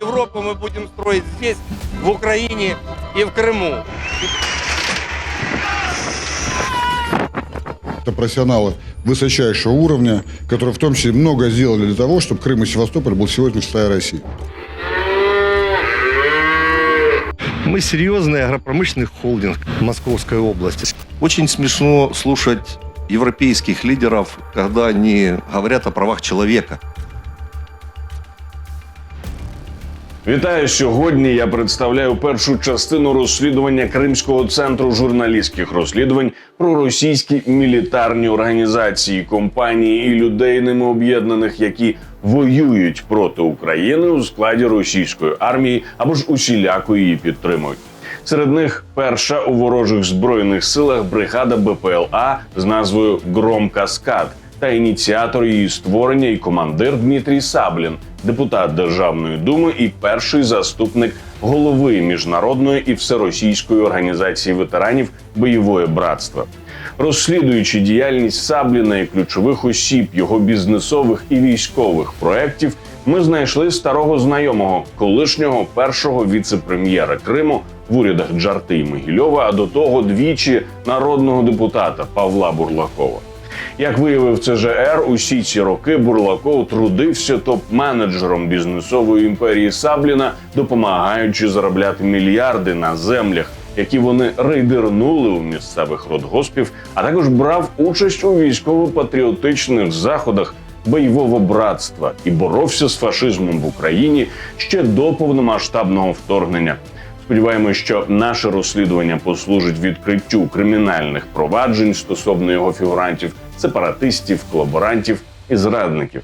Европу мы будем строить здесь, в Украине и в Крыму. Это профессионалы высочайшего уровня, которые в том числе много сделали для того, чтобы Крым и Севастополь был сегодня шестая Россия. Мы серьезный агропромышленный холдинг Московской области. Очень смешно слушать европейских лидеров, когда они говорят о правах человека. Вітаю сьогодні. Я представляю першу частину розслідування Кримського центру журналістських розслідувань про російські мілітарні організації, компанії і людей ними об'єднаних, які воюють проти України у складі російської армії або ж усіляко її підтримують. Серед них перша у ворожих збройних силах бригада БПЛА з назвою Гром Каскад та ініціатор її створення і командир Дмитрій Саблін, депутат Державної думи і перший заступник голови міжнародної і всеросійської організації ветеранів бойової братства. Розслідуючи діяльність Сабліна і ключових осіб його бізнесових і військових проєктів, ми знайшли старого знайомого, колишнього першого віце-прем'єра Криму в урядах Джарти і Могильова, а до того двічі народного депутата Павла Бурлакова. Як виявив ЦЖР, усі ці роки Бурлаков трудився топ-менеджером бізнесової імперії Сабліна, допомагаючи заробляти мільярди на землях, які вони рейдернули у місцевих родгоспів, а також брав участь у військово-патріотичних заходах бойового братства і боровся з фашизмом в Україні ще до повномасштабного вторгнення. Сподіваємось, що наше розслідування послужить відкриттю кримінальних проваджень стосовно його фігурантів, сепаратистів, колаборантів і зрадників.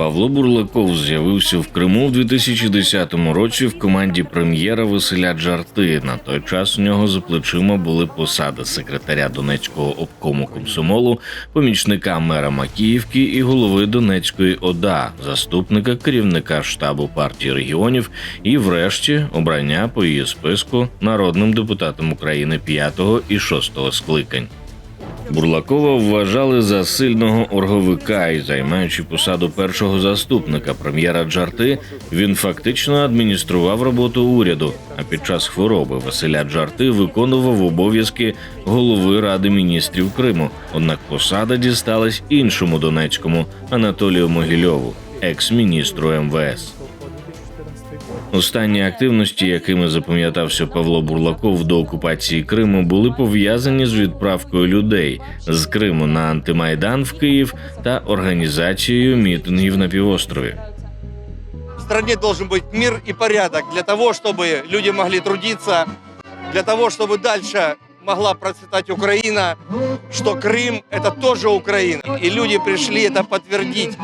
Павло Бурлаков з'явився в Криму в 2010 році в команді прем'єра Василя Джарти. На той час у нього за плечима були посади секретаря Донецького обкому комсомолу, помічника мера Макіївки і голови Донецької ОДА, заступника керівника штабу партії регіонів і, врешті, обрання по її списку народним депутатом України 5 і 6 скликань. Бурлакова вважали за сильного орговика і займаючи посаду першого заступника прем'єра Джарти, він фактично адміністрував роботу уряду. А під час хвороби Василя Джарти виконував обов'язки голови ради міністрів Криму. Однак посада дісталась іншому донецькому Анатолію Могильову, екс-міністру МВС. Останні активності, якими запам'ятався Павло Бурлаков до окупації Криму, були пов'язані з відправкою людей з Криму на антимайдан в Київ та організацією мітингів на півострові. В стране должен быть мир и порядок для того, чтобы люди могли трудиться, для того, чтобы дальше могла процветать Украина, что Крым – это тоже Украина. И люди пришли это подтвердить.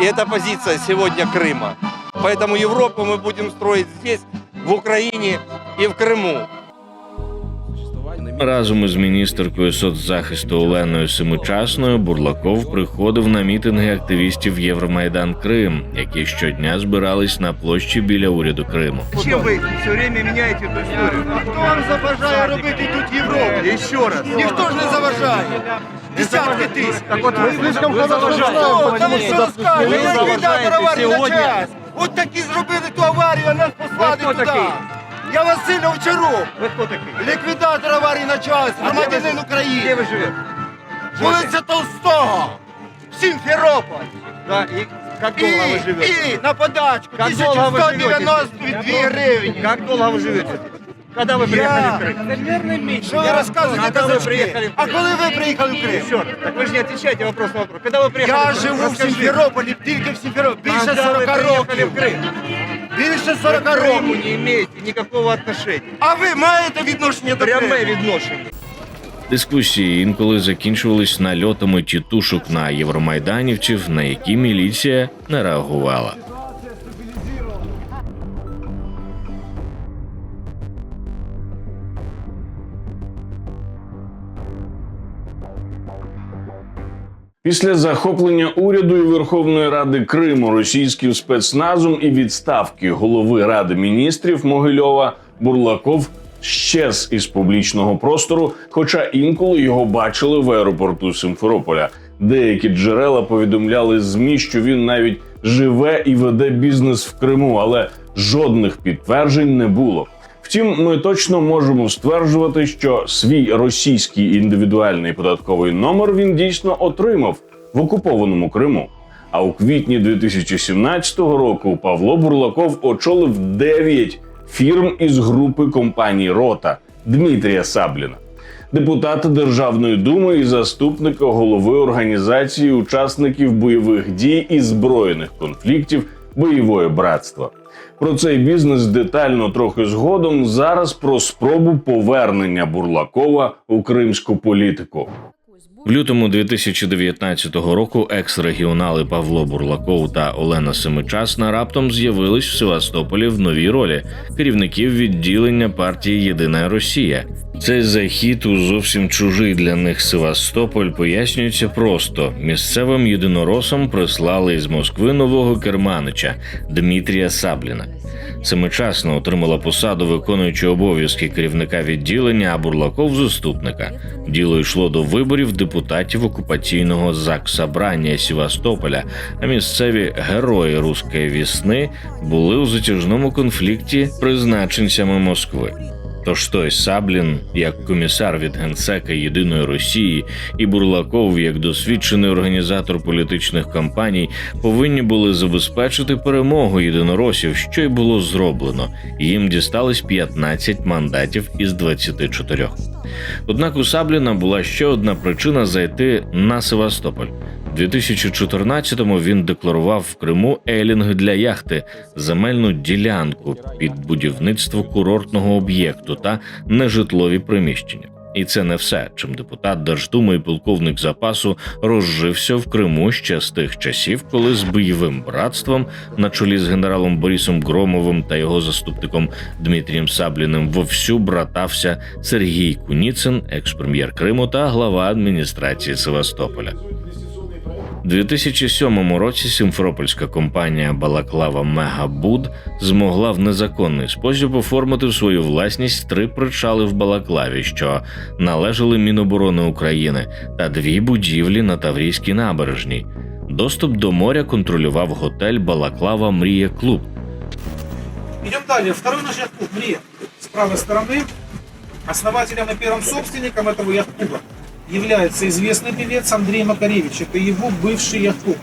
И это позиция сегодня Крыма. Поэтому Европу мы будем строить здесь, в Украине и в Крыму. Разом із міністеркою соцзахисту Оленою Семичасною Бурлаков приходив на мітинги активістів Євромайдан Крим, які щодня збирались на площі біля уряду Криму. Зачем вы все время меняете эту историю? А хто вам заважає робити тут Європу? І ще раз. Ніхто ж не заважає. Десятки тисяч. Так от ви слишком заважаєте. Та ви що розказуєте? От такі зробили ту аварію, а нас послали туди. Я Василь сильно. Ви хто такий? Ліквідатор аварії на час, громадянин України. Де ви живете? Вулиця Толстого. Сімферополь. Да, и как І, і на подачку. Как долго вы живете 1192 гривні. Как долго вы живете? Когда вы Я- приехали в Крым? Що ви розказуєте Когда вы казачки? приехали в А Крым? коли ви приїхали в Крим? Еще раз. Так вы же не отвечаете вопрос на вопрос. Когда вы приехали Я в Крым? живу в Расскажите. Сімферополі, тільки в Сімферополі. Більше Когда вы 40 приехали років. в Крым? Більше Вы 40 к Крыму років. не имеете никакого отношения. А ви маєте відношення до Пряме Криму? відношення. Дискусії інколи закінчувались нальотами тітушок на євромайданівців, на які міліція не реагувала. Після захоплення уряду і Верховної Ради Криму російським спецназом і відставки голови Ради міністрів Могильова Бурлаков щез із публічного простору, хоча інколи його бачили в аеропорту Симферополя. Деякі джерела повідомляли змі, що він навіть живе і веде бізнес в Криму, але жодних підтверджень не було. Втім, ми точно можемо стверджувати, що свій російський індивідуальний податковий номер він дійсно отримав в окупованому Криму. А у квітні 2017 року Павло Бурлаков очолив 9 фірм із групи компаній Рота Дмитрія Сабліна, депутата Державної думи і заступника голови організації учасників бойових дій і збройних конфліктів бойової братства. Про цей бізнес детально трохи згодом. Зараз про спробу повернення Бурлакова у кримську політику. В лютому 2019 року екс-регіонали Павло Бурлаков та Олена Семичасна раптом з'явились в Севастополі в новій ролі керівників відділення партії Єдина Росія. Цей захід у зовсім чужий для них Севастополь пояснюється просто: місцевим єдиноросам прислали із Москви нового керманича Дмитрія Сабліна. Семичасно отримала посаду виконуючого обов'язки керівника відділення, а Бурлаков заступника. Діло йшло до виборів депутатів окупаційного заксабрання Сівастополя. А місцеві герої руської вісни були у затяжному конфлікті призначенцями Москви. Тож той Саблін, як комісар від генсека єдиної Росії, і Бурлаков, як досвідчений організатор політичних кампаній, повинні були забезпечити перемогу єдиноросів, що й було зроблено. Їм дістались 15 мандатів із 24. Однак у Сабліна була ще одна причина зайти на Севастополь. У 2014-му він декларував в Криму елінг для яхти, земельну ділянку під будівництво курортного об'єкту та нежитлові приміщення. І це не все, чим депутат Держдуми і полковник запасу розжився в Криму ще з тих часів, коли з бойовим братством на чолі з генералом Борисом Громовим та його заступником Дмитрієм Сабліним вовсю братався Сергій Куніцин, екс-прем'єр Криму та глава адміністрації Севастополя. У 2007 році сімферопольська компанія Балаклава Мегабуд змогла в незаконний спосіб оформити в свою власність три причали в Балаклаві, що належали Міноборони України, та дві будівлі на Таврійській набережній. Доступ до моря контролював готель Балаклава Мрія Клуб. Идем далее. Второй наш яхт-клуб «Мрия». С правой стороны основателем и первым собственником этого яхт-клуба является известный певец Андрей Макаревич. Это его бывший яхт-клуб.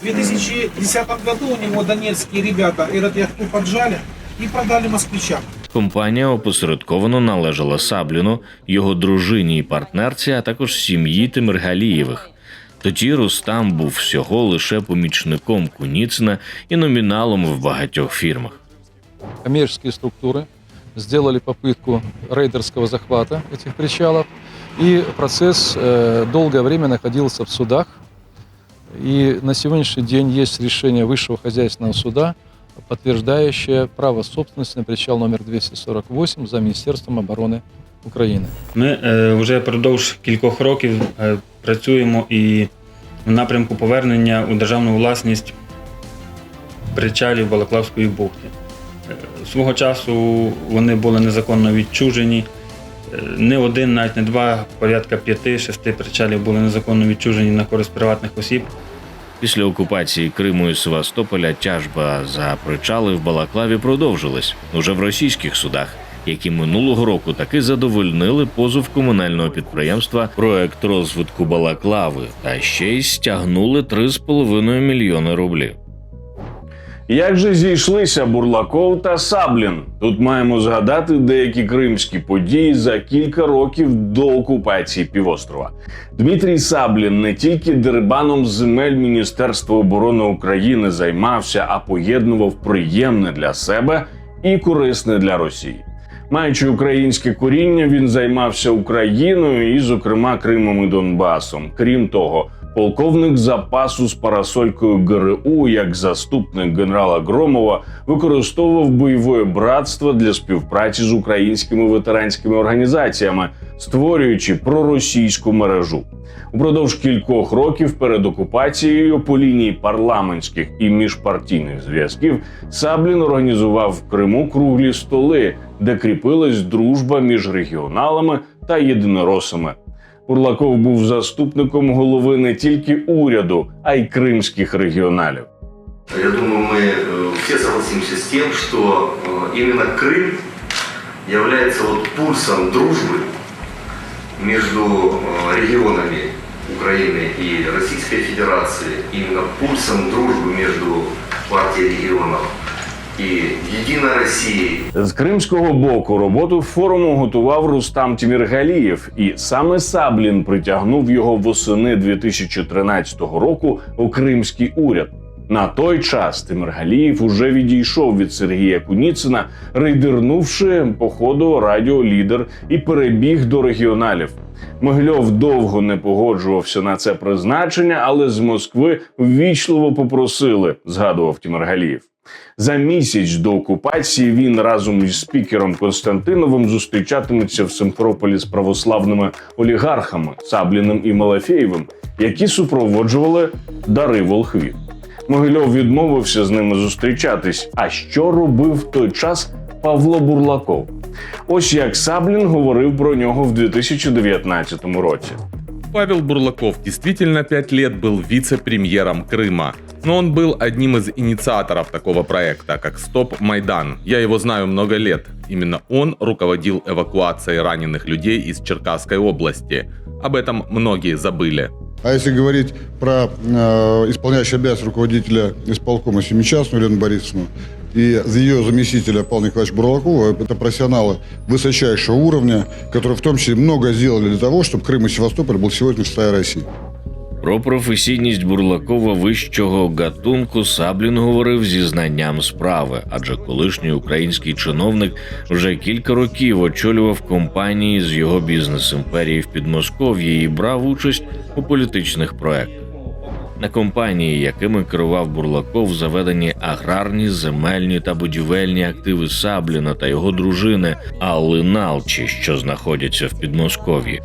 В 2010 году у него донецкие ребята этот яхт-клуб поджали и продали москвичам. Компанія опосередковано належала Сабліну, його дружині і партнерці, а також сім'ї Тимиргалієвих. Тоді Рустам був всього лише помічником Куніцина і номіналом в багатьох фірмах. коммерческие структуры сделали попытку рейдерского захвата этих причалов, и процесс э, долгое время находился в судах. И на сегодняшний день есть решение Высшего хозяйственного суда, подтверждающее право собственности на причал номер 248 за Министерством обороны України. Ми е, вже продовж кількох років е, працюємо і в напрямку повернення у державну власність причалів Балаклавської бухти. Е, Свого часу вони були незаконно відчужені. Не один, навіть не два, порядка п'яти-шести причалів були незаконно відчужені на користь приватних осіб. Після окупації Криму і Севастополя тяжба за причали в Балаклаві продовжилась уже в російських судах, які минулого року таки задовольнили позов комунального підприємства проект розвитку Балаклави та ще й стягнули 3,5 мільйони рублів. Як же зійшлися Бурлаков та Саблін? Тут маємо згадати деякі кримські події за кілька років до окупації півострова. Дмитрій Саблін не тільки дерибаном земель Міністерства оборони України займався, а поєднував приємне для себе і корисне для Росії. Маючи українське коріння, він займався Україною і, зокрема, Кримом і Донбасом. Крім того, полковник запасу з парасолькою ГРУ, як заступник генерала Громова, використовував бойове братство для співпраці з українськими ветеранськими організаціями, створюючи проросійську мережу. Упродовж кількох років перед окупацією по лінії парламентських і міжпартійних зв'язків Саблін організував в Криму круглі столи, де кріпилась дружба між регіоналами та єдиноросами. Бурлаков був заступником голови не тільки уряду, а й кримських регіоналів. Я думаю, мы э, все согласимся с тем, что э, именно Крым является вот пульсом дружбы между э, регионами Украины и Российской Федерации, именно пульсом дружбы между партией регионов и Единой Россией. З кримського боку роботу форуму готував Рустам Тіміргалієв, і саме Саблін притягнув його восени 2013 року у кримський уряд. На той час Тимиргалієв уже відійшов від Сергія Куніцина, рейдернувши по ходу радіолідер і перебіг до регіоналів. Могильов довго не погоджувався на це призначення, але з Москви ввічливо попросили, згадував Тимиргалієв. За місяць до окупації він разом із спікером Константиновим зустрічатиметься в Симферополі з православними олігархами Сабліним і Малафєєвим, які супроводжували дари волхвів. Могильов відмовився з ними зустрічатись. А що робив в той час Павло Бурлаков? Ось як Саблін говорив про нього в 2019 році. Павел Бурлаков действительно пять лет был вице-премьером Крыма, но он был одним из инициаторов такого проекта, как «Стоп Майдан». Я его знаю много лет. Именно он руководил эвакуацией раненых людей из Черкасской области. Об этом многие забыли. А если говорить про э, исполняющего обязанности руководителя исполкома Семичастную Елену Борисовну и ее заместителя Павла Николаевича Бурлакова, это профессионалы высочайшего уровня, которые в том числе много сделали для того, чтобы Крым и Севастополь был сегодня в составе России. Про професійність Бурлакова вищого гатунку Саблін говорив зі знанням справи, адже колишній український чиновник вже кілька років очолював компанії з його бізнес-імперії в Підмосков'ї і брав участь у політичних проектах. На компанії, якими керував Бурлаков, заведені аграрні, земельні та будівельні активи Сабліна та його дружини Алли Налчі, що знаходяться в Підмосков'ї.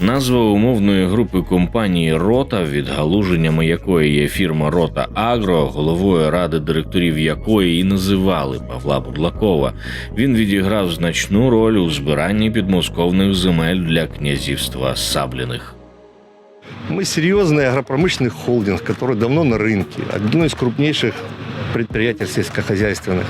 Назва умовної групи компанії Рота, відгалуженнями якої є фірма Рота Агро, головою ради директорів якої і називали Павла Бурлакова. Він відіграв значну роль у збиранні підмосковних земель для князівства Сабліних. Мы серьезный агропромышленный холдинг, который давно на рынке. Одно из крупнейших предприятий сельскохозяйственных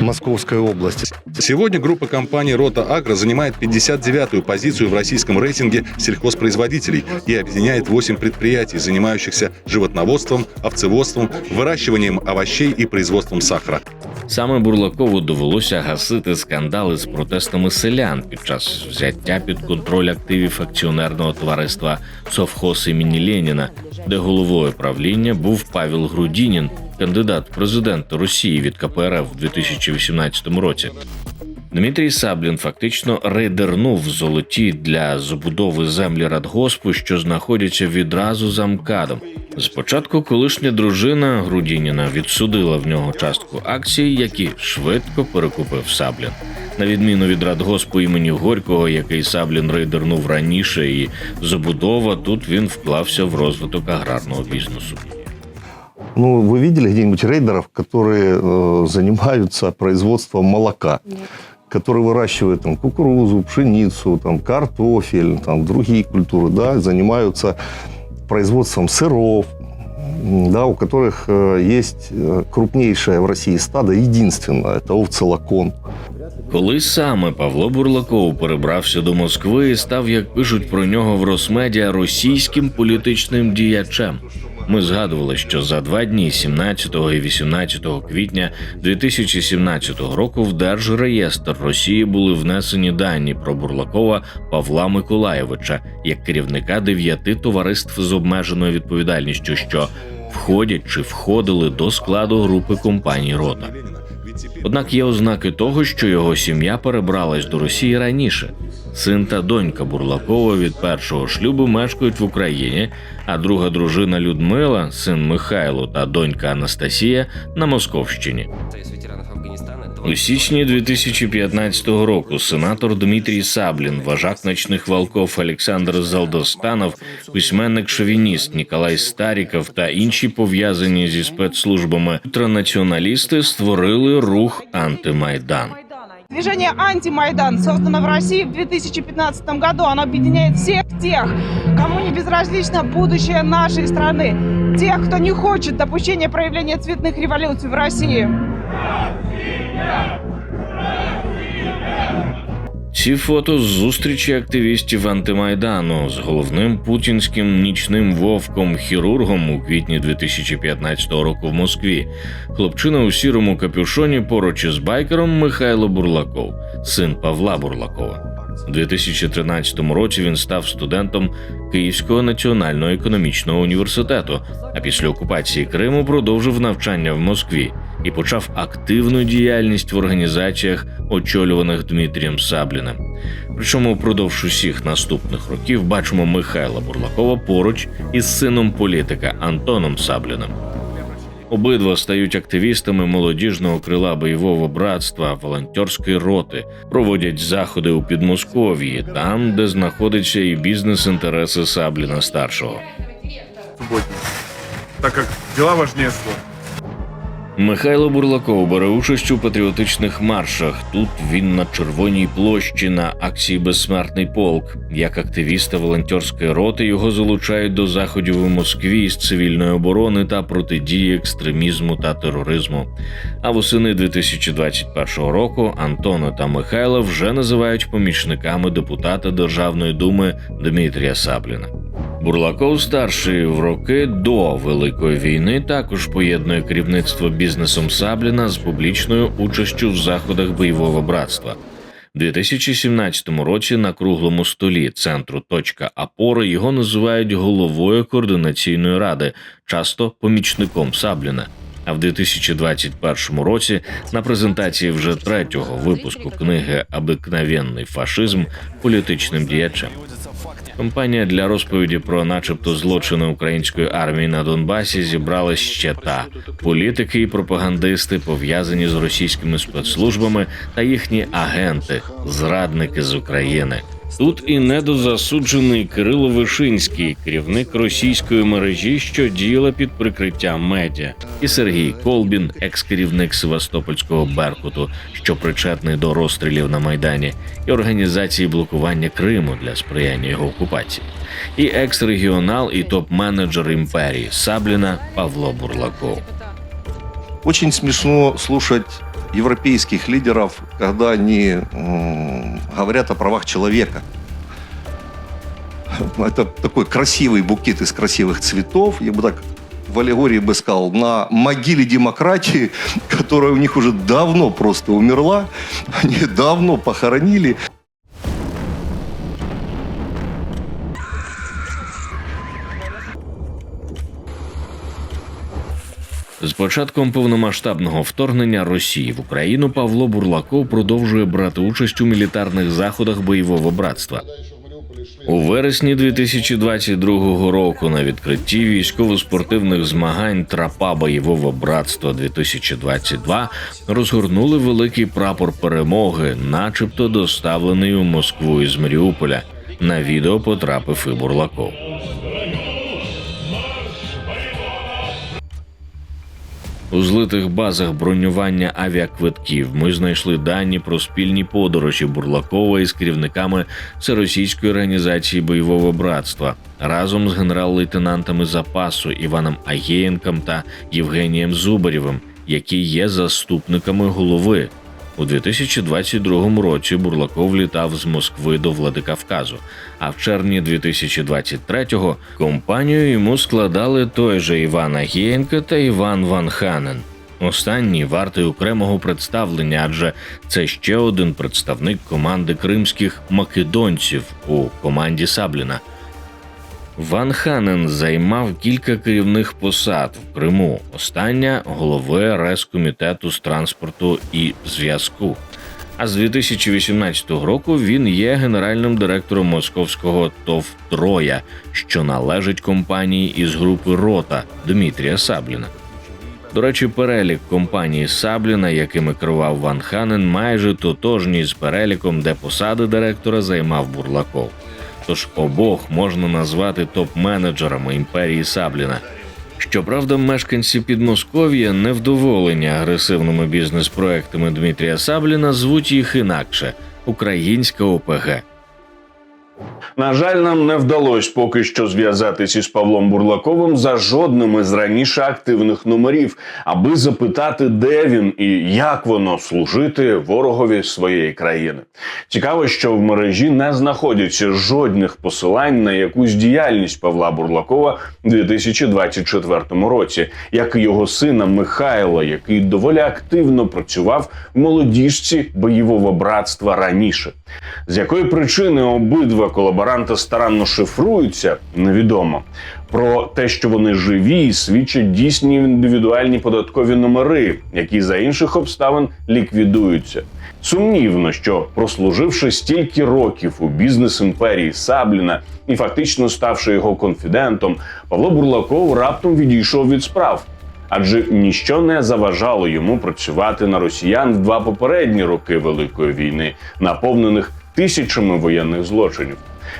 Московской области. Сегодня группа компаний «Рота Агро» занимает 59-ю позицию в российском рейтинге сельхозпроизводителей и объединяет 8 предприятий, занимающихся животноводством, овцеводством, выращиванием овощей и производством сахара. Саме Бурлакову довелося гасити скандали з протестами селян під час взяття під контроль активів акціонерного товариства «Совхоз імені Леніна, де головою правління був Павел Грудінін, кандидат президента Росії від КПРФ в 2018 році. Дмитрій Саблін фактично рейдернув золоті для забудови землі радгоспу, що знаходяться відразу за МКАДом. Спочатку колишня дружина Грудініна відсудила в нього частку акцій, які швидко перекупив Саблін. На відміну від радгоспу імені Горького, який Саблін рейдернув раніше, і забудова тут він вклався в розвиток аграрного бізнесу. Ну, вы видели где-нибудь рейдеров, которые э, занимаются производством молока? которые выращивают там, кукурузу, пшеницу, там, картофель, там, другие культуры, да, занимаются производством сыров, м, да, у которых э, есть э, крупнейшее в России стадо, единственное, это овцелакон. Коли саме Павло Бурлаков перебрався до Москви і став, як пишуть про нього в Росмедіа, російським політичним діячем. Ми згадували, що за два дні, 17 і 18 квітня 2017 року, в Держреєстр Росії були внесені дані про Бурлакова Павла Миколаєвича як керівника дев'яти товариств з обмеженою відповідальністю, що входять чи входили до складу групи компаній Рота. Однак є ознаки того, що його сім'я перебралась до Росії раніше. Син та донька Бурлакова від першого шлюбу мешкають в Україні, а друга дружина Людмила, син Михайло та донька Анастасія на Московщині. У січні 2015 року сенатор Дмитрій Саблін, вожак ночних волков Олександр Залдостанов, письменник шовініст Ніколай Старіков та інші пов'язані зі спецслужбами ультранаціоналісти створили рух антимайдан. Движение «Антимайдан» создано в России в 2015 году. Оно объединяет всех тех, кому не безразлично будущее нашей страны. Тех, кто не хочет допущения проявления цветных революций в России. Ці фото з зустрічі активістів антимайдану з головним путінським нічним вовком хірургом у квітні 2015 року в Москві. Хлопчина у сірому капюшоні поруч із байкером Михайло Бурлаков, син Павла Бурлакова. У 2013 році він став студентом Київського національного економічного університету, а після окупації Криму продовжив навчання в Москві і почав активну діяльність в організаціях, очолюваних Дмитрієм Сабліним. Причому впродовж усіх наступних років бачимо Михайла Бурлакова поруч із сином політика Антоном Сабліним. Обидва стають активістами молодіжного крила бойового братства волонтерської роти, проводять заходи у Підмосков'ї, там, де знаходяться і бізнес-інтереси Сабліна старшого. Так дела важнее слов. Михайло Бурлаков бере участь у патріотичних маршах. Тут він на червоній площі на акції Безсмертний полк. Як активіста волонтерської роти його залучають до заходів у Москві з цивільної оборони та протидії екстремізму та тероризму. А восени 2021 року Антона та Михайла вже називають помічниками депутата Державної думи Дмитрія Сабліна. Бурлаков старший в роки до Великої війни також поєднує керівництво бізнесом Сабліна з публічною участю в заходах бойового братства. У 2017 році на круглому столі центру точка опори його називають головою координаційної ради, часто помічником Сабліна. А в 2021 році на презентації вже третього випуску книги Обикновенний фашизм політичним діячем. Компанія для розповіді про, начебто, злочини української армії на Донбасі зібрала ще та політики і пропагандисти, пов'язані з російськими спецслужбами та їхні агенти, зрадники з України. Тут і недозасуджений Кирило Вишинський, керівник російської мережі, що діяла під прикриттям медіа, і Сергій Колбін, екс-керівник Севастопольського Беркуту, що причетний до розстрілів на майдані, і організації блокування Криму для сприяння його окупації, і екс-регіонал і топ-менеджер імперії Сабліна Павло Бурлаков. Очень смешно слушать европейских лидеров, когда они говорят о правах человека. Это такой красивый букет из красивых цветов. Я бы так в аллегории бы сказал, на могиле демократии, которая у них уже давно просто умерла, они давно похоронили. Початком повномасштабного вторгнення Росії в Україну Павло Бурлаков продовжує брати участь у мілітарних заходах бойового братства. У вересні 2022 року на відкритті військово-спортивних змагань Трапа бойового братства 2022 розгорнули великий прапор перемоги, начебто доставлений у Москву із Маріуполя. На відео потрапив і Бурлаков. У злитих базах бронювання авіаквитків ми знайшли дані про спільні подорожі Бурлакова із керівниками всеросійської організації бойового братства разом з генерал-лейтенантами запасу Іваном Агєєнком та Євгенієм Зубарєвим, які є заступниками голови. У 2022 році Бурлаков літав з Москви до Владикавказу, а в червні 2023-го компанію йому складали той же Іван Агієнко та Іван Ван Ханен. Останній вартий окремого представлення, адже це ще один представник команди кримських македонців у команді Сабліна. Ван Ханен займав кілька керівних посад в Криму. Остання головою РЕС-комітету з транспорту і зв'язку. А з 2018 року він є генеральним директором московського ТОВ Троя, що належить компанії із групи Рота Дмитрія Сабліна. До речі, перелік компаній Сабліна, якими керував Ван Ханен, майже тотожній з переліком, де посади директора займав Бурлаков. Тож обох можна назвати топ-менеджерами імперії Сабліна. Щоправда, мешканці Підмосков'я, невдоволені агресивними бізнес-проектами Дмитрія Сабліна, звуть їх інакше Українська ОПГ. На жаль, нам не вдалося поки що зв'язатись із Павлом Бурлаковим за жодним із раніше активних номерів, аби запитати, де він і як воно служити ворогові своєї країни. Цікаво, що в мережі не знаходяться жодних посилань на якусь діяльність Павла Бурлакова у 2024 році, як і його сина Михайла, який доволі активно працював в молодіжці бойового братства раніше. З якої причини обидва колаборанти старанно шифруються, невідомо. Про те, що вони живі, свідчать дійсні індивідуальні податкові номери, які за інших обставин ліквідуються. Сумнівно, що прослуживши стільки років у бізнес імперії Сабліна і фактично ставши його конфідентом, Павло Бурлаков раптом відійшов від справ. Адже ніщо не заважало йому працювати на росіян в два попередні роки Великої війни, наповнених тисячами воєнних злочинів.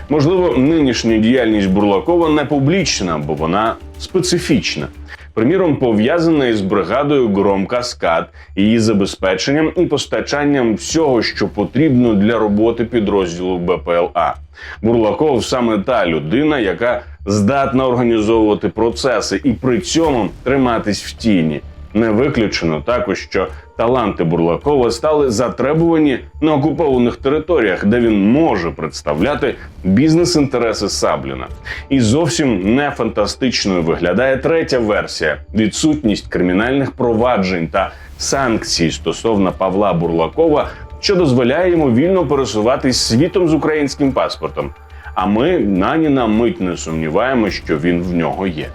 Можливо, нинішня діяльність Бурлакова не публічна, бо вона специфічна. Приміром, пов'язана із бригадою Гром Каскад, її забезпеченням і постачанням всього, що потрібно для роботи підрозділу БПЛА. Бурлаков саме та людина, яка здатна організовувати процеси і при цьому триматись в тіні. Не виключено також, що таланти Бурлакова стали затребувані на окупованих територіях, де він може представляти бізнес-інтереси Сабліна. І зовсім не фантастичною виглядає третя версія: відсутність кримінальних проваджень та санкцій стосовно Павла Бурлакова, що дозволяє йому вільно пересуватись світом з українським паспортом. А ми нані на мить не сумніваємося, що він в нього є.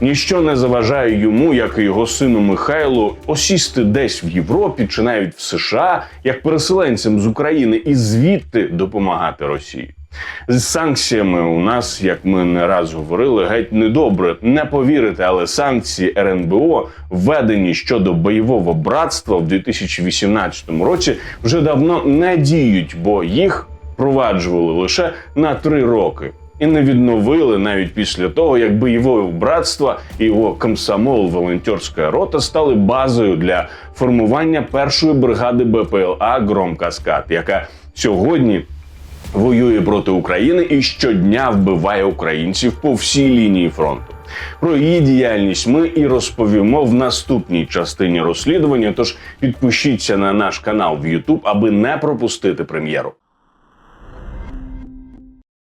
Ніщо не заважає йому, як і його сину Михайлу, осісти десь в Європі чи навіть в США як переселенцям з України і звідти допомагати Росії. З санкціями у нас, як ми не раз говорили, геть недобре. Не повірите, але санкції РНБО, введені щодо бойового братства в 2018 році, вже давно не діють, бо їх впроваджували лише на три роки. І не відновили навіть після того, як бойове братство і його комсомол волонтерська рота стали базою для формування першої бригади БПЛА Гром Каскад, яка сьогодні воює проти України і щодня вбиває українців по всій лінії фронту. Про її діяльність ми і розповімо в наступній частині розслідування. Тож підпишіться на наш канал в YouTube, аби не пропустити прем'єру.